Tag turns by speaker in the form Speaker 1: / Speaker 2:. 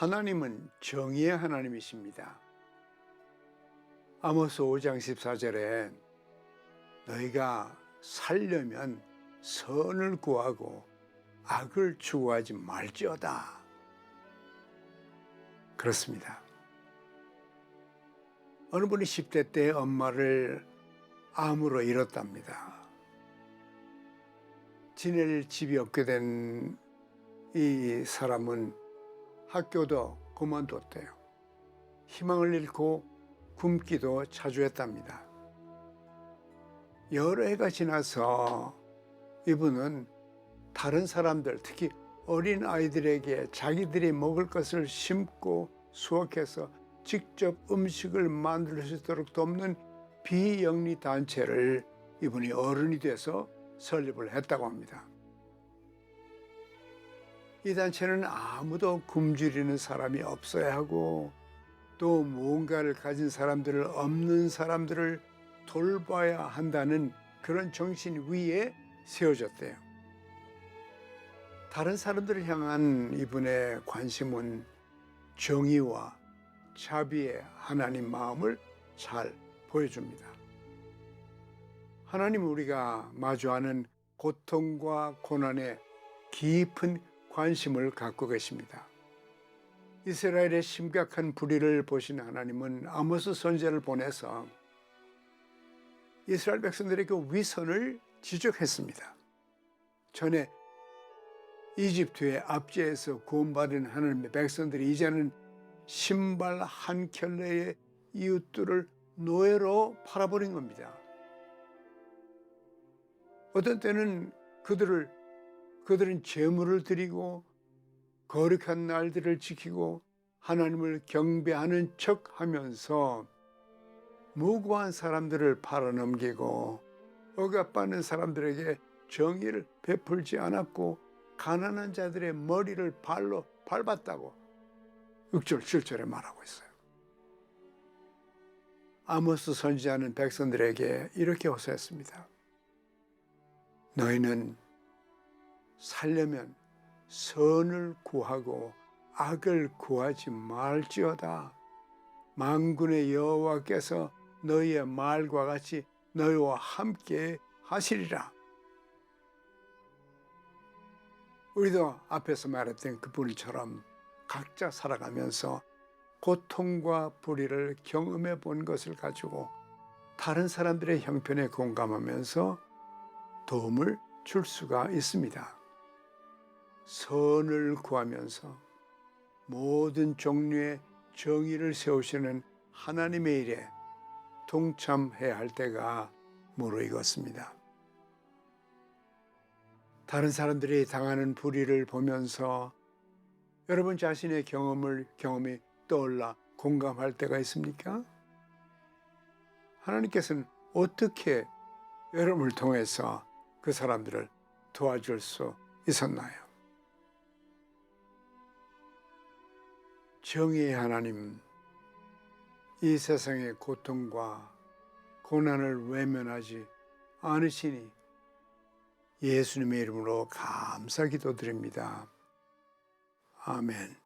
Speaker 1: 하나님은 정의의 하나님이십니다. 아모스 5장 14절에 너희가 살려면 선을 구하고 악을 추구하지 말지어다. 그렇습니다. 어느 분이 10대 때 엄마를 암으로 잃었답니다. 지낼 집이 없게 된 이 사람은 학교도 그만뒀대요. 희망을 잃고 굶기도 자주 했답니다. 여러 해가 지나서 이분은 다른 사람들, 특히 어린 아이들에게 자기들이 먹을 것을 심고 수확해서 직접 음식을 만들 수 있도록 돕는 비영리 단체를 이분이 어른이 돼서 설립을 했다고 합니다. 이 단체는 아무도 굶주리는 사람이 없어야 하고 또 무언가를 가진 사람들을 없는 사람들을 돌봐야 한다는 그런 정신 위에 세워졌대요. 다른 사람들을 향한 이분의 관심은 정의와 자비의 하나님 마음을 잘 보여줍니다. 하나님 우리가 마주하는 고통과 고난에 깊은 관심을 갖고 계십니다. 이스라엘의 심각한 불의를 보신 하나님은 아모스 선제를 보내서 이스라엘 백성들에게 위선을 지적했습니다. 전에 이집트의 압제에서 구원받은 하나님의 백성들이 이제는 신발 한 켤레의 이웃들을 노예로 팔아버린 겁니다. 어떤 때는 그들을 그들은 제물을 드리고 거룩한 날들을 지키고 하나님을 경배하는 척 하면서 무고한 사람들을 팔아넘기고 억압받는 사람들에게 정의를 베풀지 않았고 가난한 자들의 머리를 발로 밟았다고 6절 7절에 말하고 있어요. 아모스 선지자는 백성들에게 이렇게 호소했습니다. 너희는 살려면 선을 구하고 악을 구하지 말지어다. 만군의 여호와께서 너희의 말과 같이 너희와 함께 하시리라. 우리도 앞에서 말했던 그분처럼 각자 살아가면서 고통과 불의를 경험해 본 것을 가지고 다른 사람들의 형편에 공감하면서 도움을 줄 수가 있습니다. 선을 구하면서 모든 종류의 정의를 세우시는 하나님의 일에 동참해야 할 때가 무르익었습니다. 다른 사람들이 당하는 불의를 보면서 여러분 자신의 경험을 경험이 떠올라 공감할 때가 있습니까? 하나님께서는 어떻게 여러분을 통해서 그 사람들을 도와줄 수 있었나요? 정의의 하나님, 이 세상의 고통과 고난을 외면하지 않으시니 예수님의 이름으로 감사 기도드립니다. 아멘.